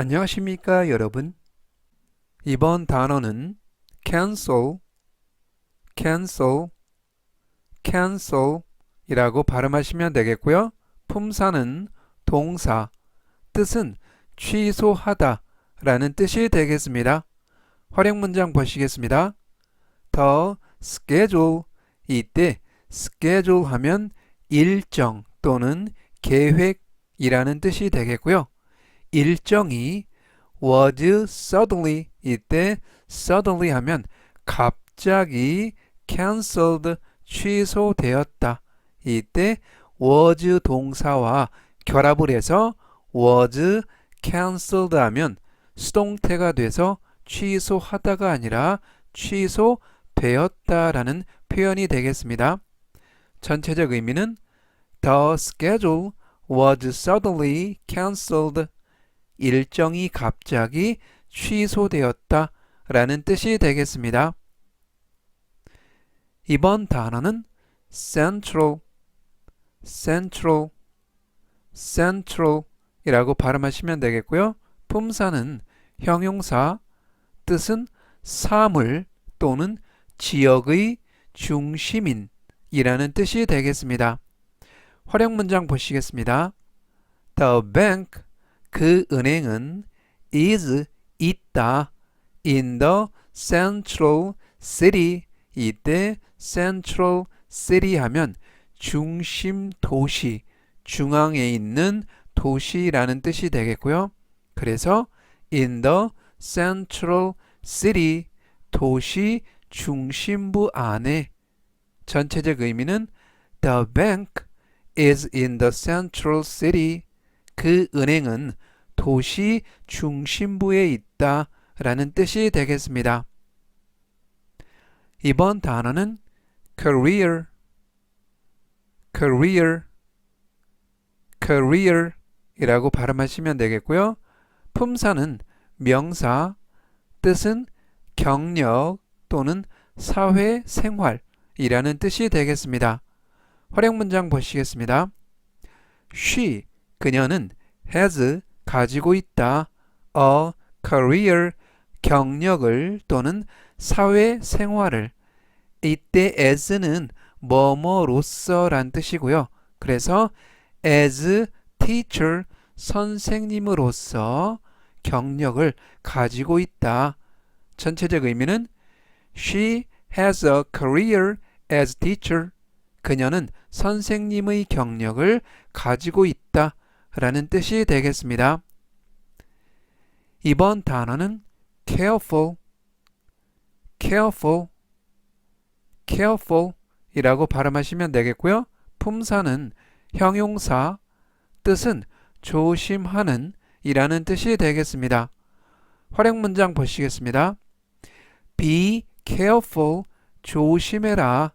안녕하십니까 여러분? 이번 단어는 cancel, cancel, cancel 이라고 발음하시면 되겠고요. 품사는 동사, 뜻은 취소하다 라는 뜻이 되겠습니다. 활용 문장 보시겠습니다. The schedule 이때 schedule 하면 일정 또는 계획이라는 뜻이 되겠고요 일정이 was suddenly 이때 suddenly 하면 갑자기 cancelled 취소되었다. 이때 was 동사와 결합을 해서 was cancelled 하면 수동태가 돼서 취소하다가 아니라 취소되었다라는 표현이 되겠습니다. 전체적 의미는 The schedule was suddenly cancelled. 일정이 갑자기 취소되었다 라는 뜻이 되겠습니다. 이번 단어는 central, central, central 이라고 발음하시면 되겠고요. 품사는 형용사, 뜻은 사물 또는 지역의 중심인 이라는 뜻이 되겠습니다. 활용 문장 보시겠습니다. The bank 그 은행은 is 있다 in the central city 이때 central city 하면 중심 도시 중앙에 있는 도시라는 뜻이 되겠고요. 그래서 in the central city 도시 중심부 안에 전체적 의미는 the bank is in the central city 그 은행은 도시 중심부에 있다 라는 뜻이 되겠습니다. 이번 단어는 career, career, career 이라고 발음하시면 되겠고요. 품사는 명사, 뜻은 경력 또는 사회 생활이라는 뜻이 되겠습니다. 활용 문장 보시겠습니다. She, 그녀는 has 가지고 있다. a career 경력을 또는 사회 생활을 이때 as는 뭐뭐로서란 뜻이고요. 그래서 as teacher 선생님으로서 경력을 가지고 있다. 전체적 의미는 she has a career as teacher. 그녀는 선생님의 경력을 가지고 있다. 라는 뜻이 되겠습니다. 이번 단어는 careful, careful, careful 이라고 발음하시면 되겠고요. 품사는 형용사, 뜻은 조심하는 이라는 뜻이 되겠습니다. 활용 문장 보시겠습니다. Be careful, 조심해라.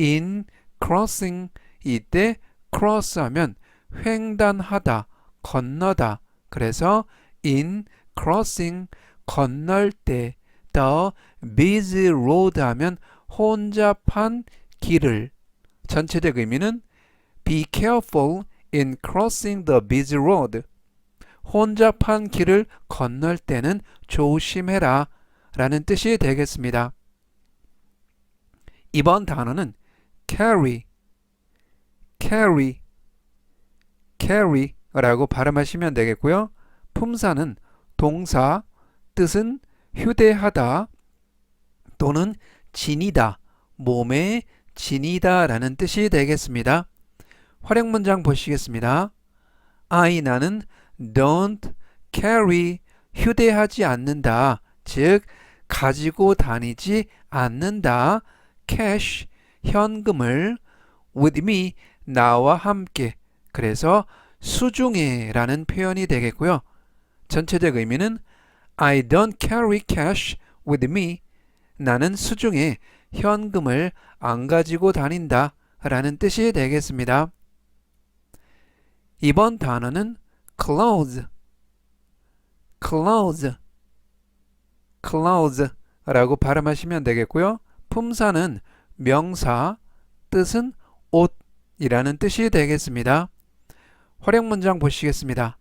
In crossing, 이때 cross 하면 횡단하다, 건너다. 그래서 in crossing 건널 때 the busy road 하면 혼잡한 길을 전체적 의미는 be careful in crossing the busy road 혼잡한 길을 건널 때는 조심해라 라는 뜻이 되겠습니다. 이번 단어는 carry, carry, carry라고 발음하시면 되겠고요. 품사는 동사, 뜻은 휴대하다 또는 지니다, 몸에 지니다 라는 뜻이 되겠습니다. 활용 문장 보시겠습니다. I 나는 don't carry 휴대하지 않는다. 즉 가지고 다니지 않는다. cash 현금을 with me 나와 함께 그래서 수중에라는 표현이 되겠고요. 전체적 의미는 I don't carry cash with me. 나는 수중에 현금을 안 가지고 다닌다 라는 뜻이 되겠습니다. 이번 단어는 close, close, close 라고 발음하시면 되겠고요. 품사는 명사, 뜻은 옷이라는 뜻이 되겠습니다. 활용 문장 보시겠습니다.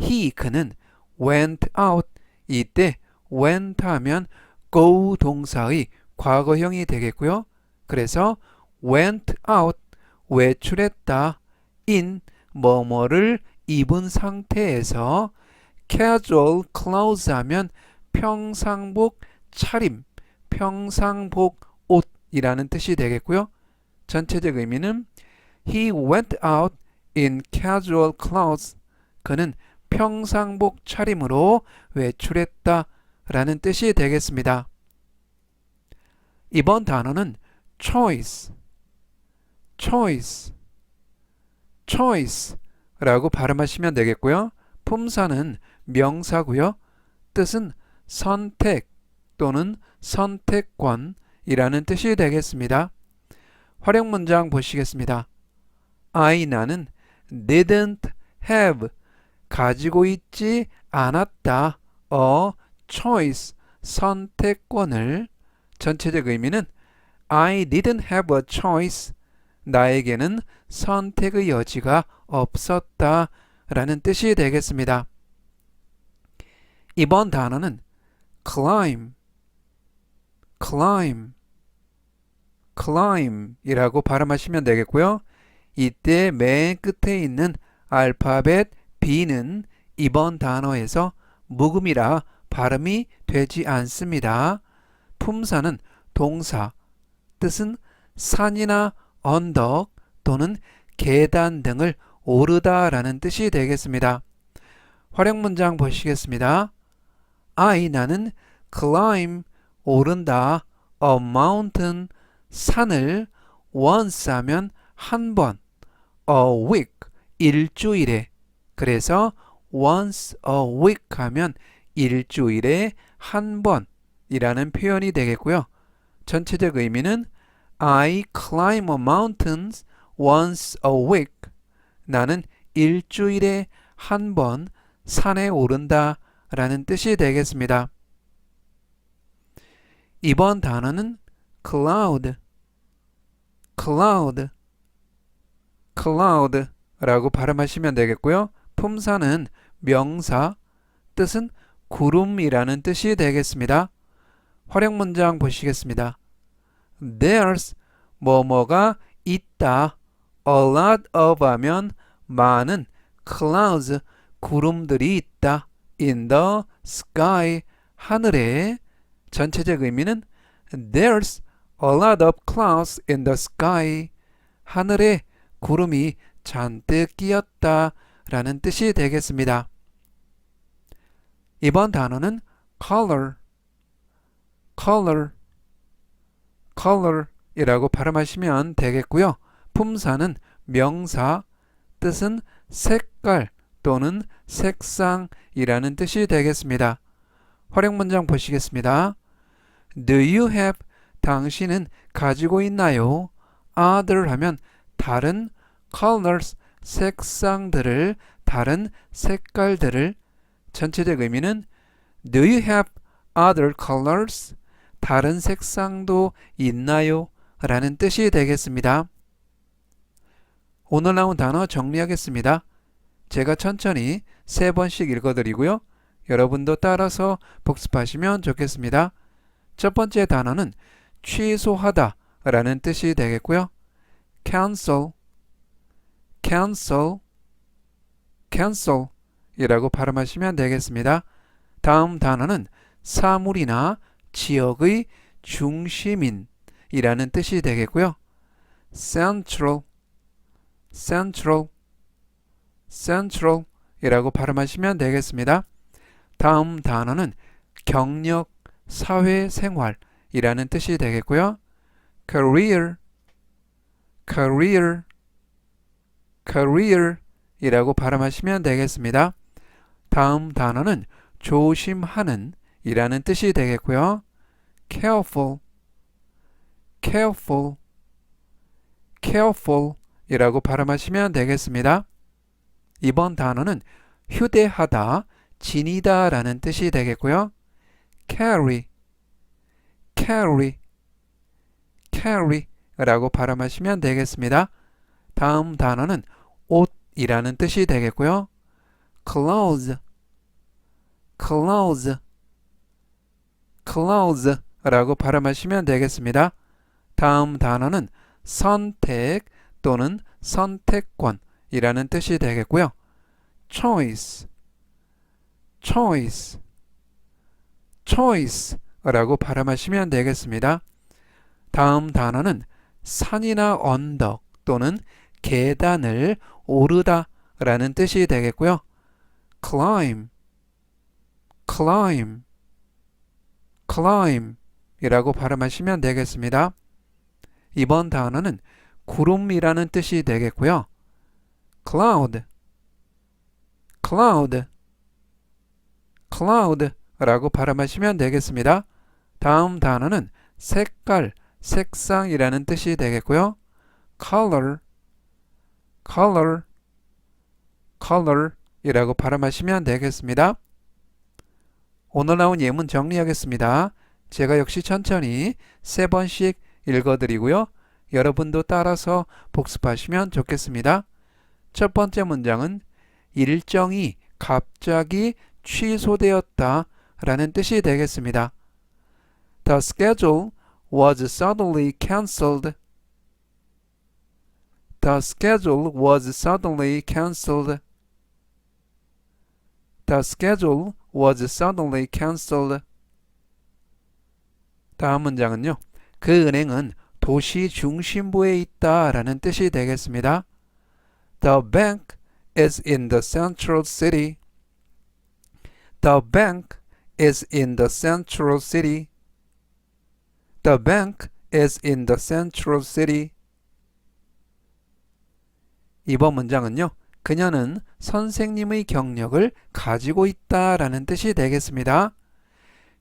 He, 그는 went out 이때 went 하면 go 동사의 과거형이 되겠고요. 그래서 went out 외출했다 in 뭐뭐를 입은 상태에서 casual clothes 하면 평상복 차림, 평상복 옷이라는 뜻이 되겠고요. 전체적 의미는 He went out in casual clothes. 그는 평상복 차림으로 외출했다 라는 뜻이 되겠습니다. 이번 단어는 choice, choice, choice 라고 발음하시면 되겠고요. 품사는 명사고요. 뜻은 선택 또는 선택권이라는 뜻이 되겠습니다. 활용 문장 보시겠습니다. I 나는 didn't have 가지고 있지 않았다. a choice 선택권을 전체적 의미는 I didn't have a choice 나에게는 선택의 여지가 없었다 라는 뜻이 되겠습니다. 이번 단어는 climb, climb, climb 이라고 발음하시면 되겠고요. 이때 맨 끝에 있는 알파벳 B는 이번 단어에서 묵음이라 발음이 되지 않습니다. 품사는 동사, 뜻은 산이나 언덕 또는 계단 등을 오르다 라는 뜻이 되겠습니다. 활용 문장 보시겠습니다. I 나는 climb 오른다 a mountain 산을 once 하면 한 번 a week 일주일에 그래서 once a week 하면 일주일에 한 번이라는 표현이 되겠고요. 전체적 의미는 I climb a mountains once a week. 나는 일주일에 한 번 산에 오른다 라는 뜻이 되겠습니다. 이번 단어는 cloud, cloud, cloud 라고 발음하시면 되겠고요. 품사는 명사, 뜻은 구름이라는 뜻이 되겠습니다. 활용 문장 보시겠습니다. There's 뭐뭐가 있다. A lot of 하면 많은 clouds 구름들이 있다. In the sky 하늘에 전체적 의미는 There's a lot of clouds in the sky 하늘에 구름이 잔뜩 끼었다 라는 뜻이 되겠습니다. 이번 단어는 color, color, color 이라고 발음하시면 되겠고요. 품사는 명사, 뜻은 색깔 또는 색상이라는 뜻이 되겠습니다. 활용 문장 보시겠습니다. Do you have 당신은 가지고 있나요? other 하면 다른 colors 색상들을 다른 색깔들을 전체적 의미는 Do you have other colors? 다른 색상도 있나요? 라는 뜻이 되겠습니다. 오늘 나온 단어 정리하겠습니다. 제가 천천히 세 번씩 읽어드리고요. 여러분도 따라서 복습하시면 좋겠습니다. 첫 번째 단어는 취소하다 라는 뜻이 되겠고요. Cancel, cancel, cancel 이라고 발음하시면 되겠습니다. 다음 단어는 사물이나 지역의 중심인 이라는 뜻이 되겠고요. central, central, central 이라고 발음하시면 되겠습니다. 다음 단어는 경력, 사회생활 이라는 뜻이 되겠고요. career, career, career 이라고 발음하시면 되겠습니다. 다음 단어는 조심하는 이라는 뜻이 되겠고요. careful, careful, careful 이라고 발음하시면 되겠습니다. 이번 단어는 휴대하다, 지니다 라는 뜻이 되겠고요. carry, carry, carry 라고 발음하시면 되겠습니다. 다음 단어는 옷이라는 뜻이 되겠고요. clothes, close, close 라고 발음하시면 되겠습니다. 다음 단어는 선택 또는 선택권이라는 뜻이 되겠고요. choice, choice, choice 라고 발음하시면 되겠습니다. 다음 단어는 산이나 언덕 또는 계단을 오르다 라는 뜻이 되겠고요. climb, climb, climb 이라고 발음하시면 되겠습니다. 이번 단어는 구름이라는 뜻이 되겠고요. cloud, cloud, cloud 라고 발음하시면 되겠습니다. 다음 단어는 색깔, 색상이라는 뜻이 되겠고요. color, color, color 이라고 발음하시면 되겠습니다. 오늘 나온 예문 정리하겠습니다. 제가 역시 천천히 세 번씩 읽어드리고요. 여러분도 따라서 복습하시면 좋겠습니다. 첫 번째 문장은 일정이 갑자기 취소되었다 라는 뜻이 되겠습니다. The schedule was suddenly cancelled. The schedule was suddenly cancelled. The schedule was suddenly cancelled. 다음 문장은요. 그 은행은 도시 중심부에 있다 라는 뜻이 되겠습니다. The bank is in the central city. The bank is in the central city. The bank is in the central city. 이번 문장은요. 그녀는 선생님의 경력을 가지고 있다 라는 뜻이 되겠습니다.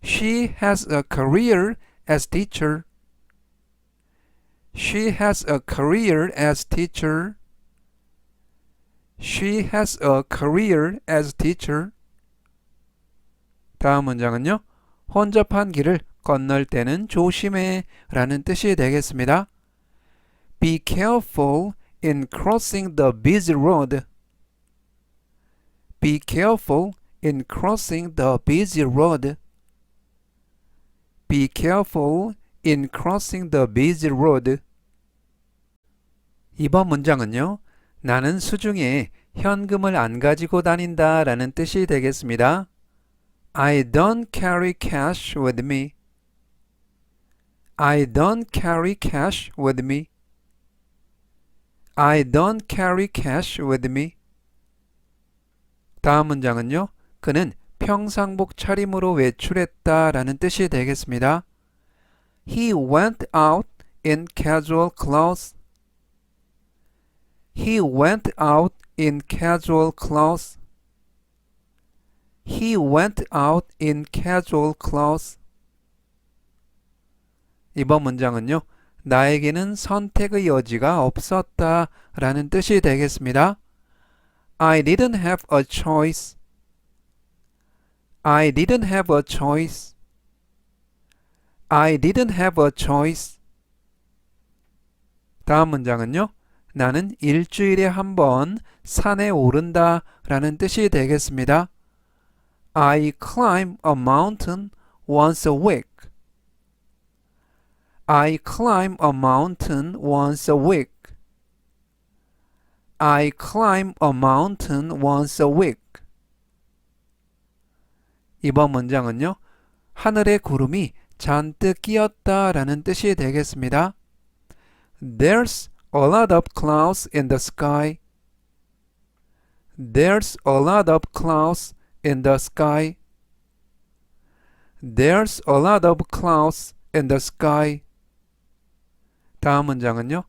She has a career as teacher. She has a career as teacher. She has a career as teacher. 다음 문장은요. 혼잡한 길을 건널 때는 조심해 라는 뜻이 되겠습니다. Be careful in crossing the busy road. Be careful in crossing the busy road. Be careful in crossing the busy road. 이번 문장은요. 나는 수중에 현금을 안 가지고 다닌다 라는 뜻이 되겠습니다. I don't carry cash with me. I don't carry cash with me. I don't carry cash with me. 다음 문장은요. 그는 평상복 차림으로 외출했다 라는 뜻이 되겠습니다. He went out in casual clothes. He went out in casual clothes. He went out in casual clothes. 이번 문장은요. 나에게는 선택의 여지가 없었다 라는 뜻이 되겠습니다. I didn't have a choice. I didn't have a choice. I didn't have a choice. 다음 문장은요. 나는 일주일에 한 번 산에 오른다 라는 뜻이 되겠습니다. I climb a mountain once a week. I climb a mountain once a week. I climb a mountain once a week. 이번 문장은요. 하늘에 구름이 잔뜩 끼었다 라는 뜻이 되겠습니다. There's a lot of clouds in the sky. There's a lot of clouds in the sky. There's a lot of clouds in the sky. 다음 문장은요.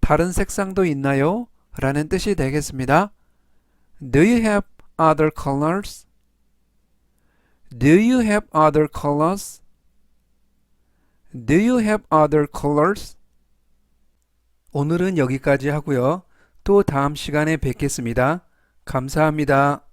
다른 색상도 있나요? 라는 뜻이 되겠습니다. Do you have other colors? Do you have other colors? Do you have other colors? 오늘은 여기까지 하고요. 또 다음 시간에 뵙겠습니다. 감사합니다.